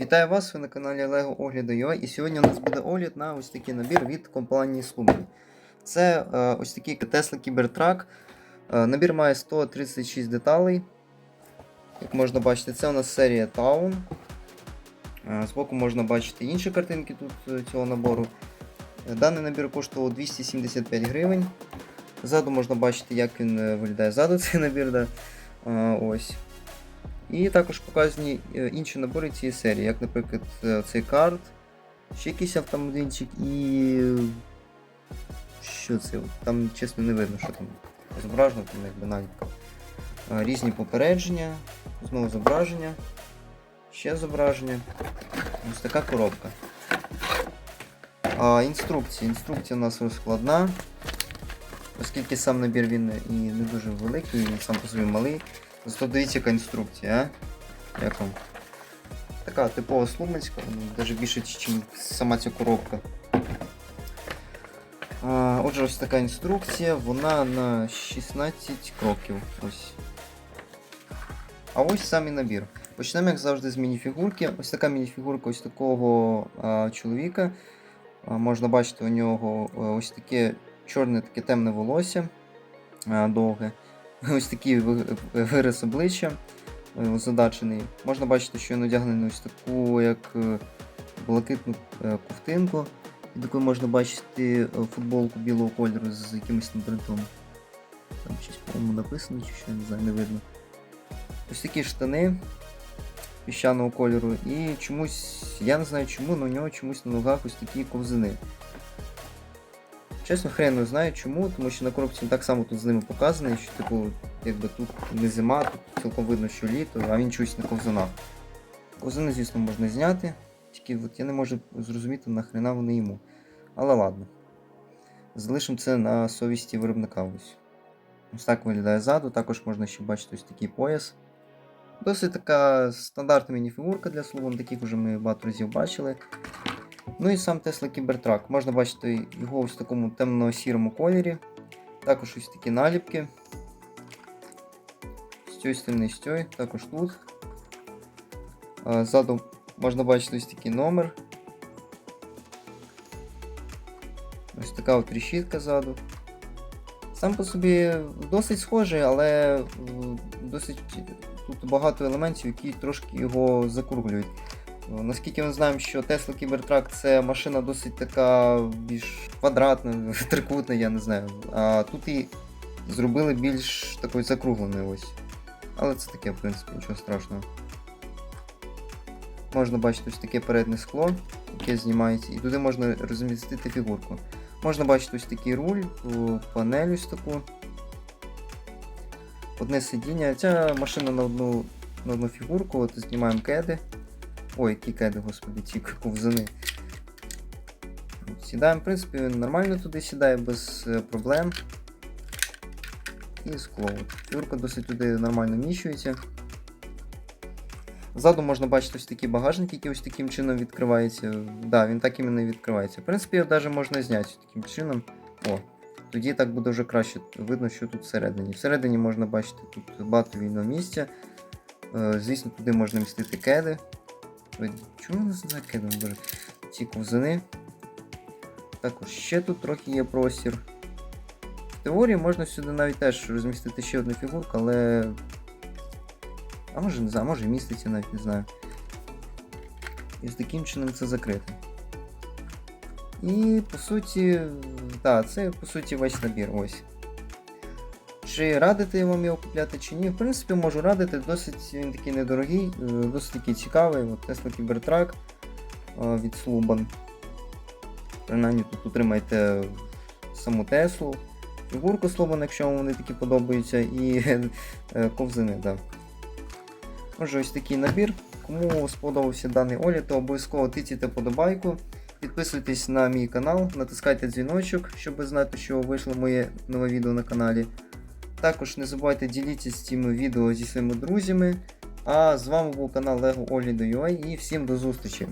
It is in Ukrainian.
Вітаю вас, ви на каналі Lego Огляду UA і сьогодні у нас буде огляд на ось такий набір від компанії Slumen. Це е, ось такий Tesla Cybertruck. Е, набір має 136 деталей. Як можна бачити, це у нас серія Town. Е, збоку можна бачити інші картинки тут е, цього набору. Е, Даний набір коштував 275 гривень. Ззаду можна бачити, як він е, виглядає ззаду цей набір. Да. Е, ось. І також показані е, інші набори цієї серії, як, наприклад, е, цей карт, ще якийсь автомобільчик і. Що це? Там чесно не видно, що там зображено, там якби наліпка. Е, Різні попередження, знову зображення, ще зображення. Ось така коробка. А, інструкція. Інструкція у нас складна, оскільки сам набір він і не дуже великий, він сам по собі малий. Зато дивіться, яка інструкція, а? Як вам? Така типова слумацька, навіть більше, ніж сама ця коробка. А, отже, ось така інструкція, вона на 16 кроків. Ось. А ось сам і набір. Почнемо, як завжди, з мініфігурки. Ось така мініфігурка ось такого а, чоловіка. А, можна бачити у нього а, ось таке чорне, таке темне волосся а, довге. Ось такий ви- вираз обличчя е, озадачений. Можна бачити, що він одягнений ось таку, як е, блакитну е, ковтинку. І таку можна бачити футболку білого кольору з якимось там принтом. Там щось, по-моєму, написано, чи що, не знаю, не видно. Ось такі штани піщаного кольору. І чомусь, я не знаю чому, але у нього чомусь на ногах ось такі ковзини. Чесно, хрен не знаю чому, тому що на коробці так само тут з ними показаний, що типу, якби тут не зима, тут цілком видно, що літо, а він чогось на ковзанах. Ковзани, звісно, можна зняти, тільки от я не можу зрозуміти, нахрена вони йому. Але ладно. Залишимо це на совісті виробника. Ось. Ось так виглядає ззаду, також можна ще бачити ось такий пояс. Досить така стандартна мініфігурка для Словом, таких вже ми багато разів бачили. Ну і сам Tesla Cybertruck. Можна бачити його в такому темно-сірому кольорі. Також ось такі наліпки. Сторони, з цієї, також тут. Ззаду можна бачити ось такий номер. Ось така от решітка ззаду. Сам по собі досить схожий, але досить тут багато елементів, які трошки його закруглюють. Ну, Наскільки ми знаємо, що Tesla Cybertruck це машина досить така більш квадратна, трикутна, я не знаю. А тут і зробили більш такою закругленою ось. Але це таке, в принципі, нічого страшного. Можна бачити ось таке переднє скло, яке знімається, і туди можна розмістити фігурку. Можна бачити ось такий руль, панель ось таку. Одне сидіння. Ця машина на одну, на одну фігурку, от знімаємо кеди. Ой, які кеди, господи, ці ковзани. Сідаємо, в принципі, він нормально туди сідає без е, проблем. І скло. Фігурка досить туди нормально вміщується. Ззаду можна бачити ось такі багажники, які ось таким чином відкриваються. Да, він так і відкривається. В принципі, його навіть можна зняти таким чином. О, тоді так буде вже краще видно, що тут всередині. Всередині можна бачити тут багато вільного місця. Е, Звісно, туди можна містити кеди. Ой, Чому кедом, боже? Ці ковзани. Також ще тут трохи є простір. В теорії можна сюди навіть теж розмістити ще одну фігурку, але. А може не знаю, може і міститься навіть не знаю. І з таким чином це закрито. І по суті, так, це по суті весь набір. Ось. Чи радити вам його купляти чи ні? В принципі, можу радити, досить він такий недорогий, е, досить такий цікавий. От Tesla Cybertruck е, від Sluban. Принаймні тут отримаєте саму Теслу, фігурку Sluban, якщо вам вони такі подобаються, і е, ковзини. Да. Отже, ось такий набір. Кому сподобався даний огляд, то обов'язково тицяйте подобайку. Підписуйтесь на мій канал, натискайте дзвіночок, щоб знати, що вийшло моє нове відео на каналі. Також не забувайте ділитися цими відео зі своїми друзями. А з вами був канал LEGO Огляду.ua і всім до зустрічі.